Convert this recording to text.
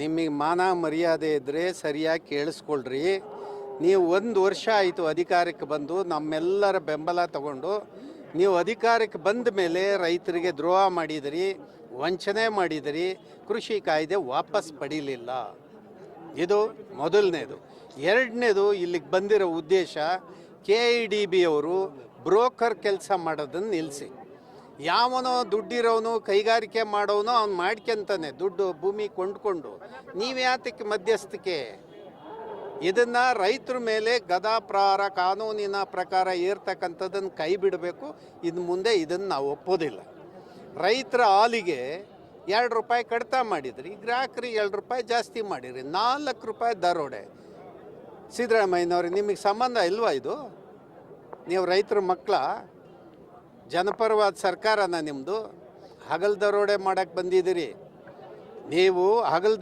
ನಿಮಗೆ ಮಾನ ಮರ್ಯಾದೆ ಇದ್ದರೆ ಸರಿಯಾಗಿ ಕೇಳಿಸ್ಕೊಳ್ರಿ. ನೀವು ಒಂದು ವರ್ಷ ಆಯಿತು ಅಧಿಕಾರಕ್ಕೆ ಬಂದು ನಮ್ಮೆಲ್ಲರ ಬೆಂಬಲ ತಗೊಂಡು ನೀವು ಅಧಿಕಾರಕ್ಕೆ ಬಂದ ಮೇಲೆ ರೈತರಿಗೆ ದ್ರೋಹ ಮಾಡಿದಿರಿ, ವಂಚನೆ ಮಾಡಿದಿರಿ, ಕೃಷಿ ಕಾಯ್ದೆ ವಾಪಸ್ ಪಡೀಲಿಲ್ಲ. ಇದು ಮೊದಲನೇದು. ಎರಡನೇದು ಇಲ್ಲಿಗೆ ಬಂದಿರೋ ಉದ್ದೇಶ ಕೆ ಐ ಡಿ ಬಿ ಅವರು ಬ್ರೋಕರ್ ಕೆಲಸ ಮಾಡೋದನ್ನು ನಿಲ್ಲಿಸಿ. ಯಾವನೋ ದುಡ್ಡಿರೋನು, ಕೈಗಾರಿಕೆ ಮಾಡೋನು, ಅವ್ನು ಮಾಡ್ಕೊಂತಾನೆ, ದುಡ್ಡು ಭೂಮಿ ಕೊಂಡ್ಕೊಂಡು. ನೀವ್ಯಾತಕ್ಕೆ ಮಧ್ಯಸ್ಥಿಕೆ? ಇದನ್ನ ರೈತರ ಮೇಲೆ ಗದಾಪ್ರಹಾರ ಕಾನೂನಿನ ಪ್ರಕಾರ ಏರ್ತಕ್ಕಂಥದ್ದನ್ನು ಕೈ ಬಿಡಬೇಕು ಇನ್ನು ಮುಂದೆ ಇದನ್ನು ನಾವು ಒಪ್ಪೋದಿಲ್ಲ. ರೈತರ ಹಾಲಿಗೆ ಎರಡು ರೂಪಾಯಿ ಕಡಿತ ಮಾಡಿದ್ರಿ ಗ್ರಾಹಕರಿಗೆ ಎರಡು ರೂಪಾಯಿ ಜಾಸ್ತಿ ಮಾಡಿರಿ, ನಾಲ್ಕು ರೂಪಾಯಿ ದರೋಡೆ. ಸಿದ್ದರಾಮಯ್ಯನವ್ರಿಗೆ ನಿಮಗೆ ಸಂಬಂಧ ಇಲ್ವಾ ಇದು? ನೀವು ರೈತರ ಮಕ್ಕಳ ಜನಪರವಾದ ಸರ್ಕಾರನ ನಿಮ್ಮದು ಹಗಲ್ ದರೋಡೆ ಮಾಡಕ್ಕೆ ಬಂದಿದ್ದೀರಿ. ನೀವು ಹಗಲ್